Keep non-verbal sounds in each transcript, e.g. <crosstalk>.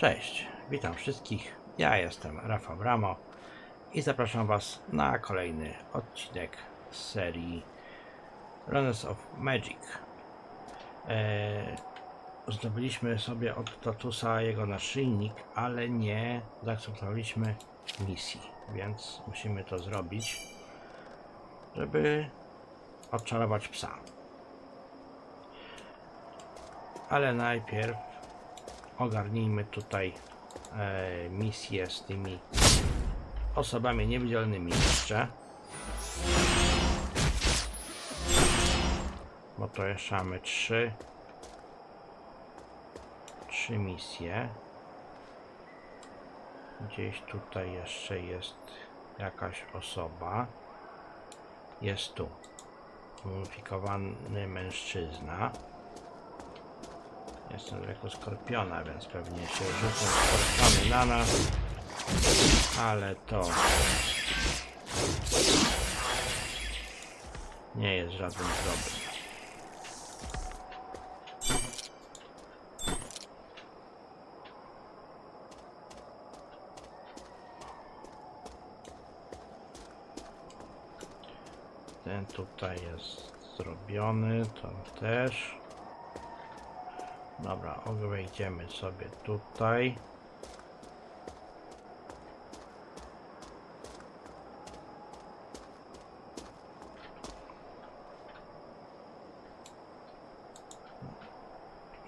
Cześć, witam wszystkich. Ja jestem Rafał Bramo i zapraszam Was na kolejny odcinek z serii Runners of Magic. Eee, zdobyliśmy sobie od Totusa jego naszyjnik, ale nie zaakceptowaliśmy misji, więc musimy to zrobić, żeby odczarować psa. Ale najpierw ogarnijmy tutaj e, misję z tymi osobami niewidzialnymi jeszcze. Bo to jeszcze mamy trzy trzy misje. Gdzieś tutaj jeszcze jest jakaś osoba. Jest tu. Mumifikowany mężczyzna. Jestem jako skorpiona, więc pewnie się rzucą skorpiony na nas. Ale to nie jest żaden problem. Ten tutaj jest zrobiony, to też. Dobra, wejdziemy sobie tutaj.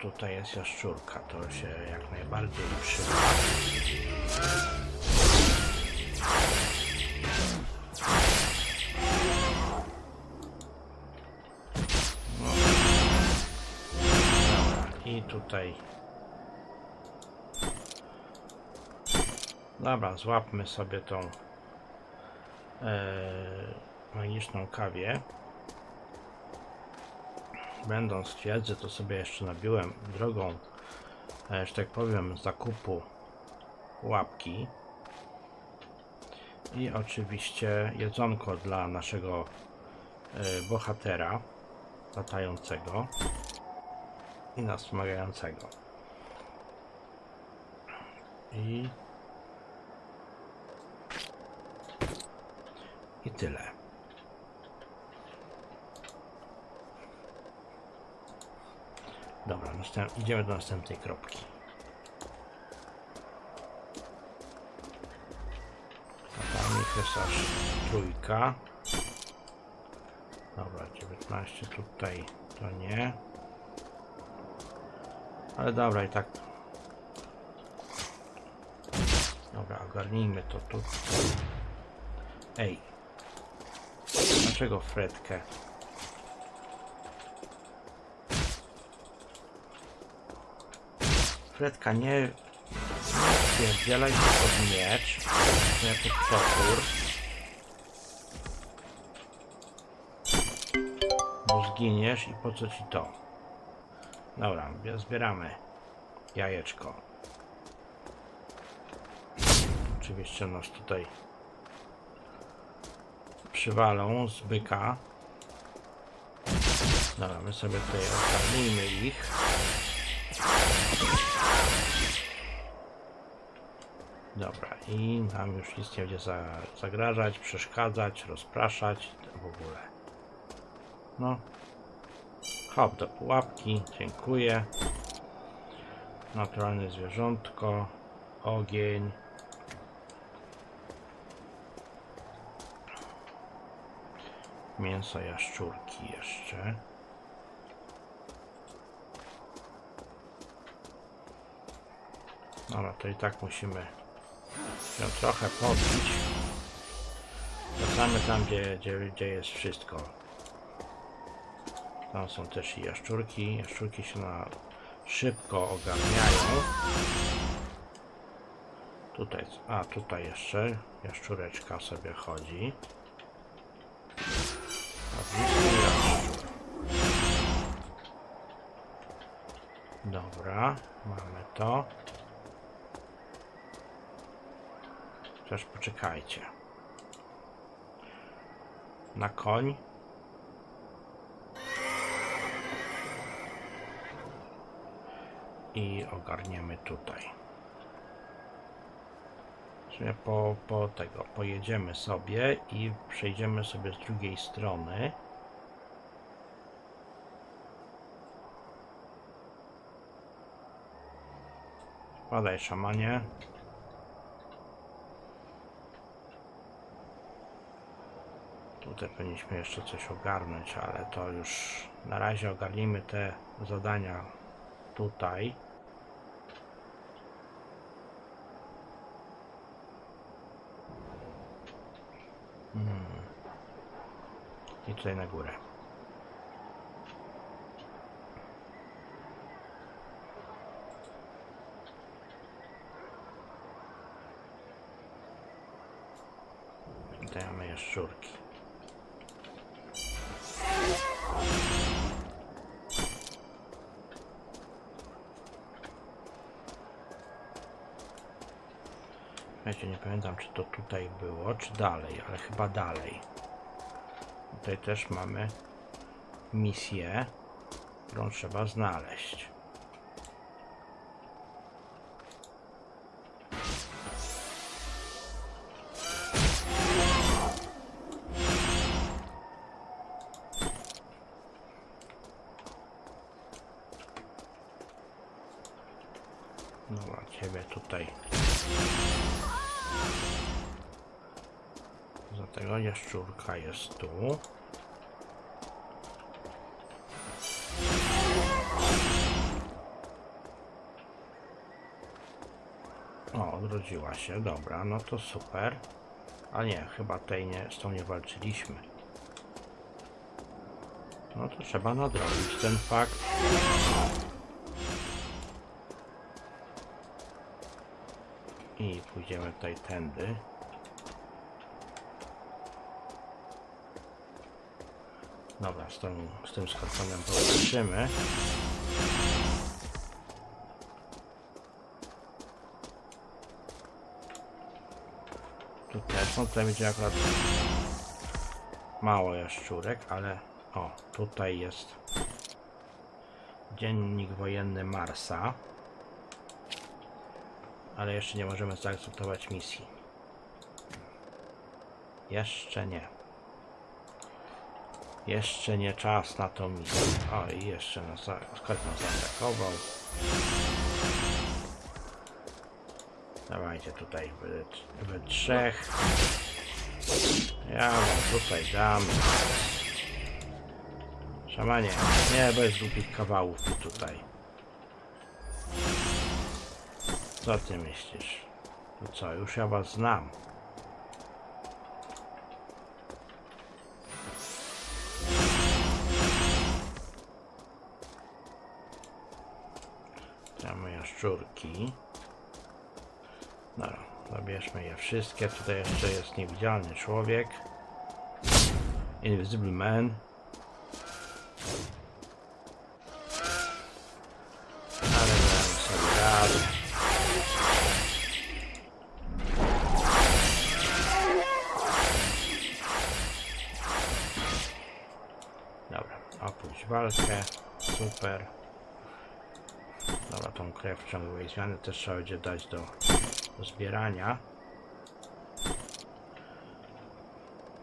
Tutaj jest jaszczurka, to się jak najbardziej przyda. Tutaj. Dobra, złapmy sobie tą e, magiczną kawię. Będąc w twierdzy, to sobie jeszcze nabiłem drogą, e, że tak powiem, zakupu łapki. I oczywiście jedzonko dla naszego e, bohatera latającego i nas wspomagającego. I i tyle. Dobra, następ, idziemy do następnej kropki. Tam jest trójka. Dobra, 19 tutaj to nie. Ale dobra, i tak. Dobra, ogarnijmy to tu. Ej. Dlaczego Fredkę? Fredka, nie... Wzielaj się pod miecz. Nie pod topór. Bo zginiesz i po co ci to? Dobra, zbieramy jajeczko. Oczywiście nas tutaj przywalą z byka. Dobra, my sobie tutaj ogarnijmy ich. Dobra, i nam już nic nie będzie za, zagrażać, przeszkadzać, rozpraszać w ogóle. No, Hop do pułapki, dziękuję. Naturalne zwierzątko, ogień. Mięso jaszczurki jeszcze. Dobra, to i tak musimy ją trochę podbić. Wracamy tam, gdzie, gdzie, gdzie jest wszystko. Tam są też i jaszczurki. Jaszczurki się na szybko ogarniają. Tutaj, a tutaj jeszcze jaszczureczka sobie chodzi. Dobra, mamy to. Chociaż poczekajcie. Na koń. I ogarniemy tutaj. Sumie po, po tego pojedziemy sobie i przejdziemy sobie z drugiej strony. Padaj szamanie. Tutaj powinniśmy jeszcze coś ogarnąć, ale to już na razie ogarnijmy te zadania tutaj. I tutaj na górę. Mamy jaszczurki. Nie pamiętam czy to tutaj było, czy dalej, ale chyba dalej. Tutaj też mamy misję, którą trzeba znaleźć. Dobra, ciebie tutaj. Dlatego jaszczurka jest tu. O, odrodziła się, dobra, no to super. A nie, chyba tej nie, z tą nie walczyliśmy. No to trzeba nadrobić ten fakt. I pójdziemy tutaj tędy. Dobra, z, tą, z tym skorpionem powalczymy. Tu też, no tutaj będzie akurat mało jaszczurek, ale o, tutaj jest dziennik wojenny Marsa. Ale jeszcze nie możemy zaakceptować misji. Jeszcze nie. Jeszcze nie czas na tą misję. O, i jeszcze nas, skąd nas zaatakował. Dawajcie tutaj we, we trzech. Ja tutaj dam. Szamanie, nie bez głupich kawałów tutaj. Co ty myślisz? To co, już ja was znam. Mamy jaszczurki. Dobra, zabierzmy je wszystkie. Tutaj jeszcze jest niewidzialny człowiek. Invisible Man. Tą krew ciągłej zmiany też trzeba będzie dać do, do zbierania.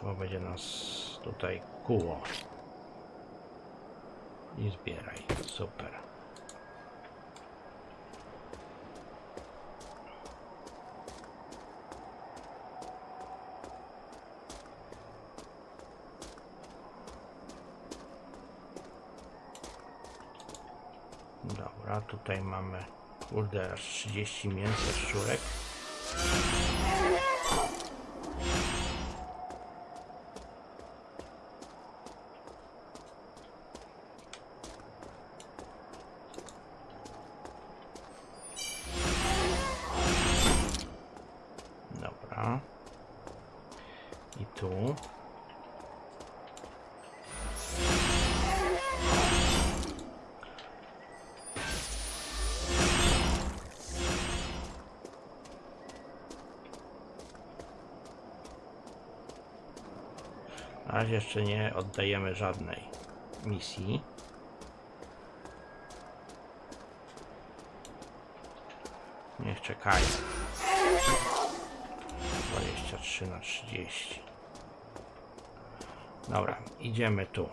Bo będzie nas tutaj kuło. I zbieraj. Super. Dobra, tutaj mamy kurde aż 30 mięsa szczurek. Na razie jeszcze nie oddajemy żadnej misji. Niech czekają. 23 na 30. Dobra, idziemy tu.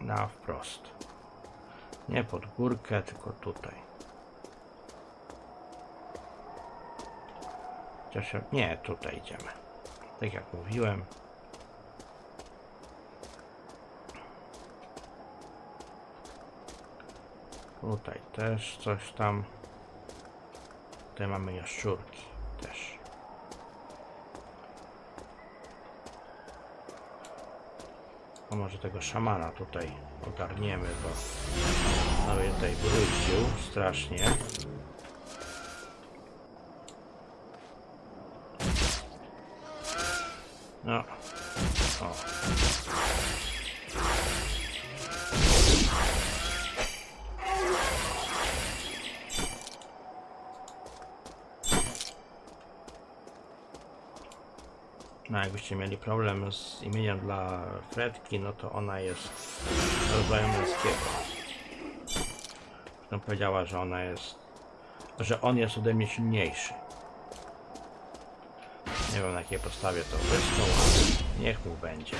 Na wprost. Nie pod górkę, tylko tutaj. Chociaż nie, tutaj idziemy. Tak jak mówiłem. Tutaj też coś tam. Tutaj mamy jaszczurki też. A może tego szamana tutaj ogarniemy, bo i tutaj wrócił strasznie. No. O. No jakbyście mieli problem z imieniem dla Fredki, no to ona jest rodzajem męskiego. No powiedziała, że ona jest, że on jest ode mnie silniejszy. Nie wiem na jakiej podstawie to ale niech mu będzie.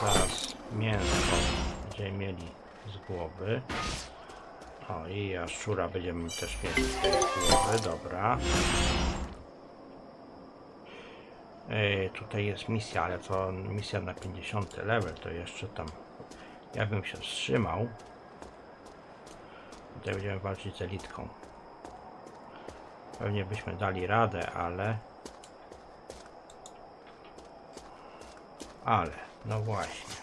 Zaraz mięsko będziemy mieli z głowy. O i jaszczura będziemy też mieli z głowy, dobra. Ej, tutaj jest misja, ale to misja na 50 level, to jeszcze tam ja bym się wstrzymał. Tutaj będziemy walczyć z elitką. Pewnie byśmy dali radę, ale ale, no właśnie.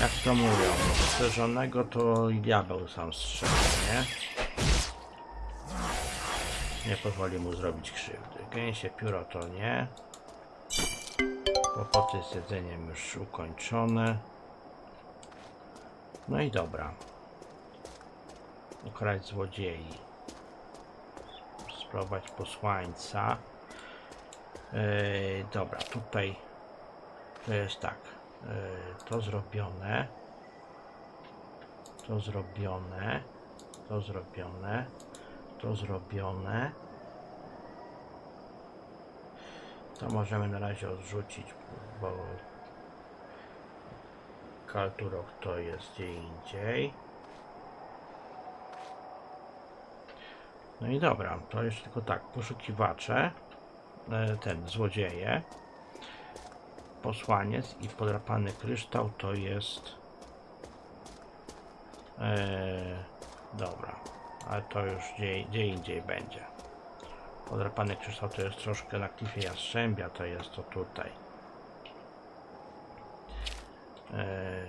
Jak to mówią, strzeżonego to i diabeł sam strzela, nie? Nie pozwoli mu zrobić krzywdy. Gęsie pióro to nie. Kłopoty z jedzeniem już ukończone. No i dobra. Ukraść złodziei. Spróbować posłańca. Yy, dobra, tutaj to jest tak. Yy, to zrobione. To zrobione. To zrobione. To zrobione. To możemy na razie odrzucić, bo Kalturok to jest gdzie indziej. No i dobra, to jeszcze tylko tak, poszukiwacze, e, ten, złodzieje, posłaniec i podrapany kryształ to jest e, dobra, ale to już gdzie, gdzie indziej będzie. Podrapany kryształ to jest troszkę na klifie jastrzębia, to jest to tutaj. E,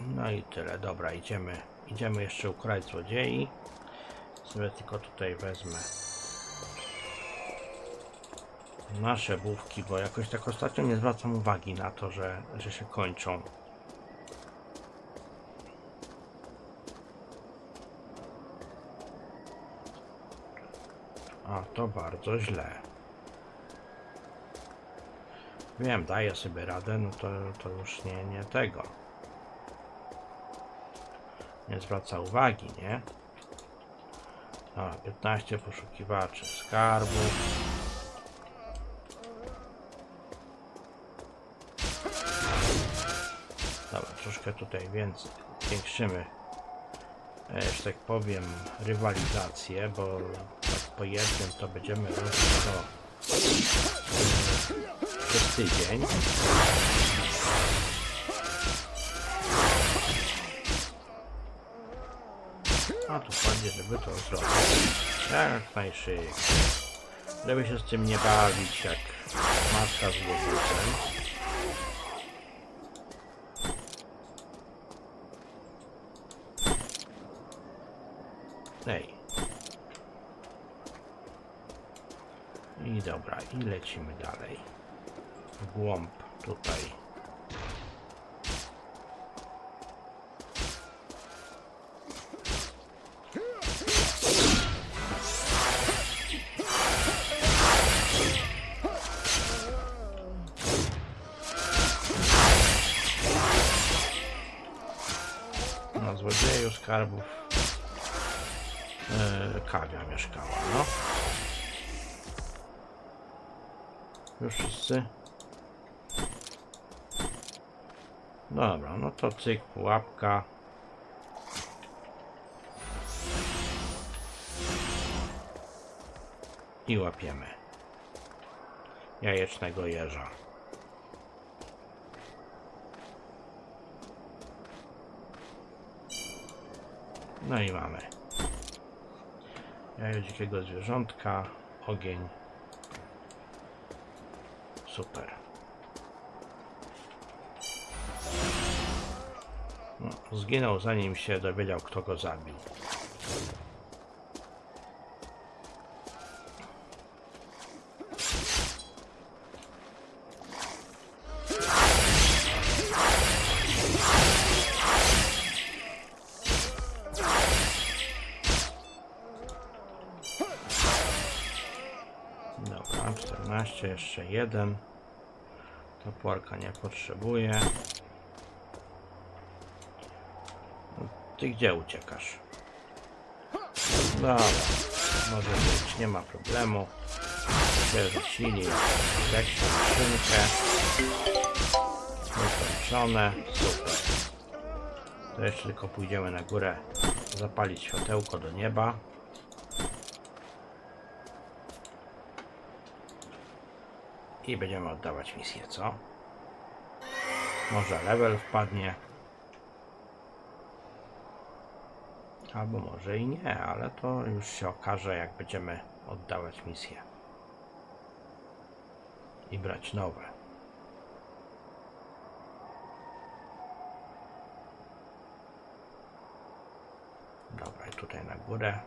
no i tyle, dobra, idziemy, idziemy jeszcze ukraść złodziei. Sobie tylko tutaj wezmę nasze bówki, bo jakoś tak ostatnio nie zwracam uwagi na to, że, że się kończą. A to bardzo źle. Wiem, daję sobie radę, no to, to już nie, nie tego. Nie zwraca uwagi, nie? Dobra, 15 poszukiwaczy skarbów. Dobra, troszkę tutaj więcej zwiększymy, że tak powiem, rywalizację, bo tak po jednym to będziemy robić to e, przez tydzień. A tu ładnie, żeby to zrobić jak najszybciej. Żeby się z tym nie bawić jak matka z łobuzem. Ej. I dobra, i lecimy dalej. W głąb tutaj. No, złodzieju skarbów Kawia mieszkała, no. Już wszyscy? Dobra, no to cyk, pułapka. I łapiemy jajecznego jeża. No i mamy dzikiego zwierzątka, ogień. Super. No, zginął zanim się dowiedział kto go zabił. Dobra, 14, jeszcze jeden. Toporka nie potrzebuje. No, Ty gdzie uciekasz? Dobra, może być, nie ma problemu. Przerzucili jakąś skrzynkę. Wykończone, super. To jeszcze tylko pójdziemy na górę, zapalić światełko do nieba. I będziemy oddawać misję, co? Może level wpadnie. Albo może i nie, ale to już się okaże, jak będziemy oddawać misję. I brać nowe. Dobra, tutaj na górę.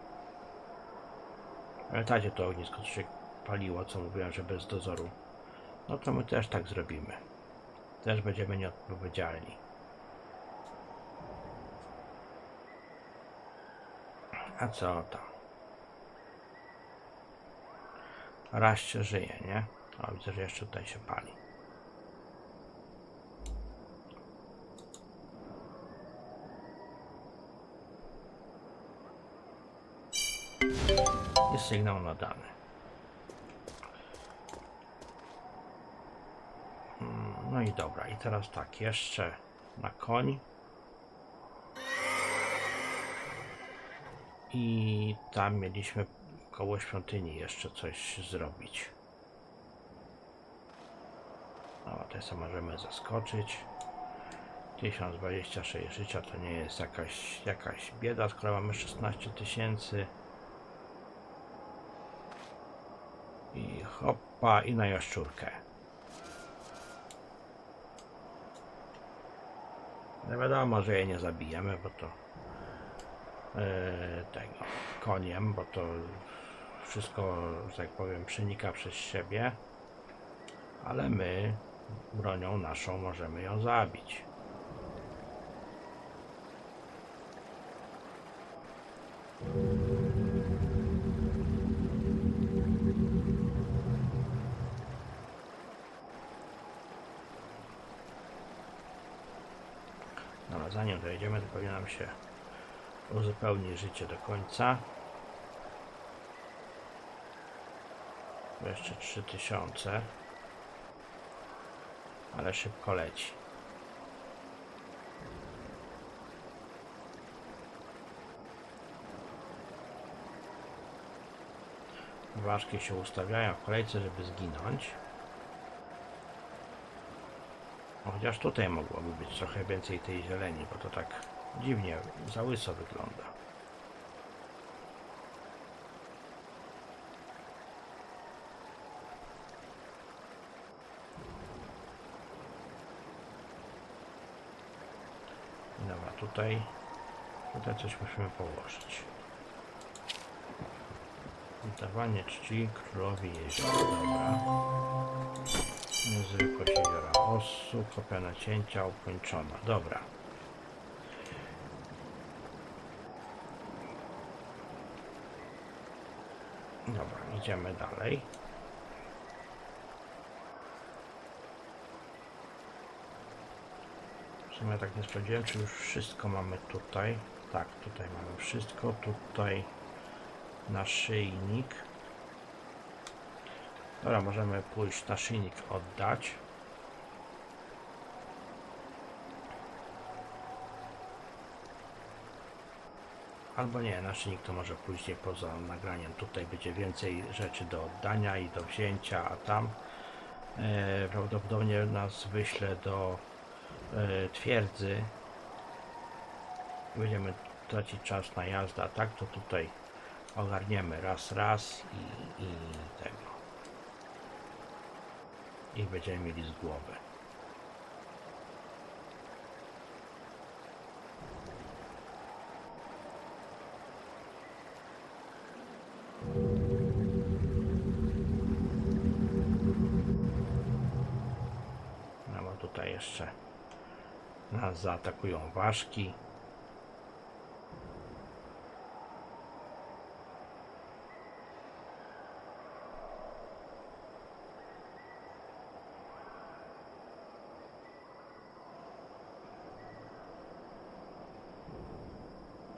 Pamiętacie to ognisko, się paliło, co mówiłem, że bez dozoru. No to my też tak zrobimy. Też będziemy nieodpowiedzialni. A co to? Raz się żyje, nie? O, widzę, że jeszcze tutaj się pali. Jest sygnał nadany. No i dobra, i teraz tak, jeszcze na koń. I tam mieliśmy koło świątyni jeszcze coś zrobić. No, sobie możemy zaskoczyć. 1026 życia to nie jest jakaś, jakaś bieda, skoro mamy 16 tysięcy. I hoppa, i na jaszczurkę. No wiadomo, że jej nie zabijemy, bo to yy, tego koniem, bo to wszystko, że tak powiem, przenika przez siebie, ale my bronią naszą możemy ją zabić. Nam się uzupełnić życie do końca. Jeszcze 3000. Ale szybko leci. Ważki się ustawiają w kolejce, żeby zginąć. Chociaż tutaj mogłoby być trochę więcej tej zieleni, bo to tak dziwnie, za łyso wygląda. Dobra, tutaj, tutaj coś musimy położyć. Dawanie czci królowi jeziora, dobra. Niezwykłość jeziora Ossu, kopia nacięcia ukończona. Dobra. Dobra, idziemy dalej. sumie tak nie sprawdziłem, czy już wszystko mamy tutaj. Tak, tutaj mamy wszystko. Tutaj naszyjnik. Dobra, możemy pójść naszyjnik oddać. Albo nie, naszyjnik to może później poza nagraniem. Tutaj będzie więcej rzeczy do oddania i do wzięcia, a tam e, prawdopodobnie nas wyśle do e, twierdzy. Będziemy tracić czas na jazdę, a tak to tutaj ogarniemy raz, raz i, i tego. I będziemy mieli z głowy. Tutaj jeszcze nas zaatakują ważki.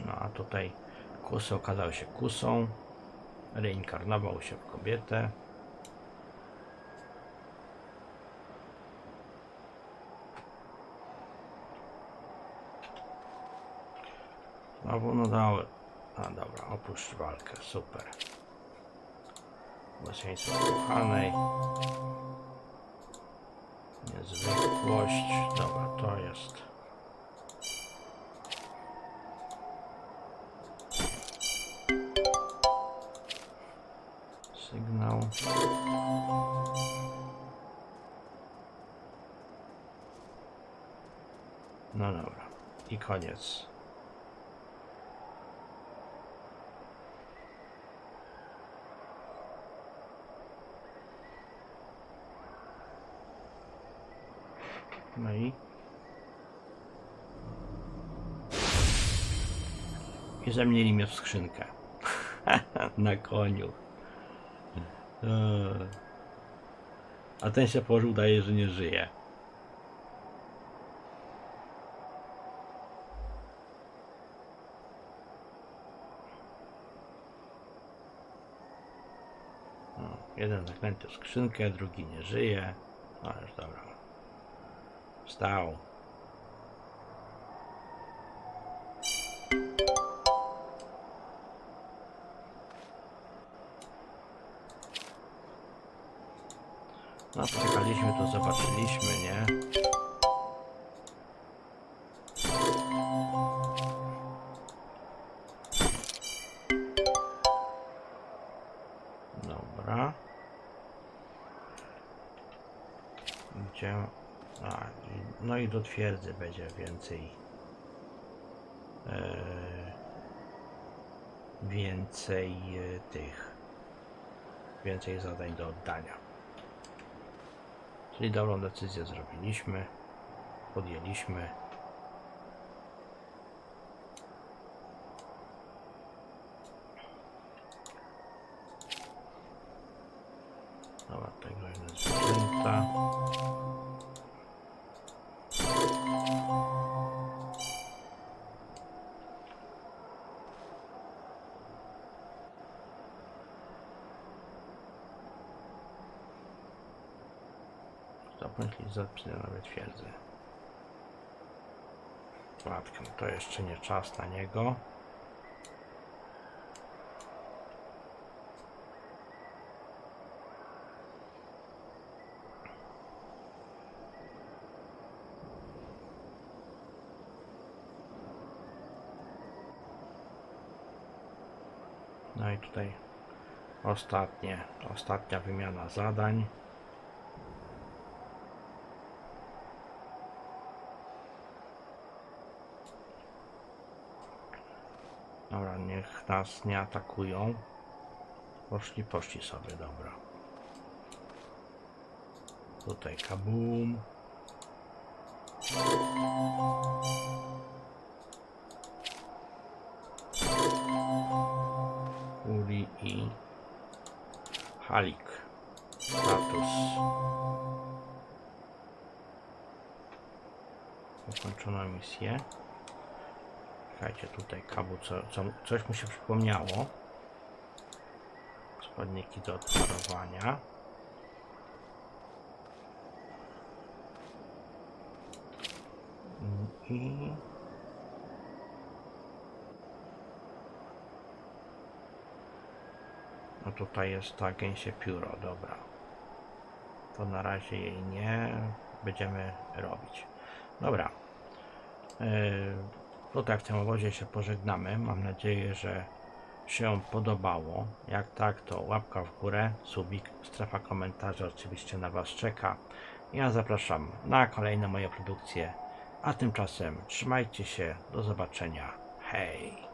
No a tutaj kusy okazał się kusą. Reinkarnował się w kobietę. Znowu no dały. A dobra, opuść walkę, super. Błogosławieństwo kochanej. Niezwykłość. Dobra, to jest. Sygnał. No dobra. I koniec. No i. Zamienili mnie w skrzynkę. <laughs> Na koniu. Eee. A ten się położył, daje, że nie żyje. Jeden zaklęty w skrzynkę, drugi nie żyje. No już dobra. Wstał. No, poczekaliśmy, to zobaczyliśmy, nie? I- do twierdzy będzie więcej. E, więcej e, tych. Więcej zadań do oddania. Czyli dobrą decyzję zrobiliśmy. Podjęliśmy. Dobra, tego jedna Nawet twierdzę. Matkę, to jeszcze nie czas na niego. No i tutaj ostatnie, ostatnia wymiana zadań. Dobra, niech nas nie atakują. Poszli, poszli sobie, dobra. Tutaj kabum. Uli i Halik. Status. ukończoną misję. Czekajcie, tutaj kabu, co, co, coś mu się przypomniało. Składniki do odparowania. I... No tutaj jest ta gęsie pióro, dobra. To na razie jej nie będziemy robić. Dobra. Yy, tutaj w tym obozie się pożegnamy. Mam nadzieję, że się podobało. Jak tak, to łapka w górę, subik, strefa komentarzy oczywiście na Was czeka. Ja zapraszam na kolejne moje produkcje. A tymczasem trzymajcie się. Do zobaczenia. Hej!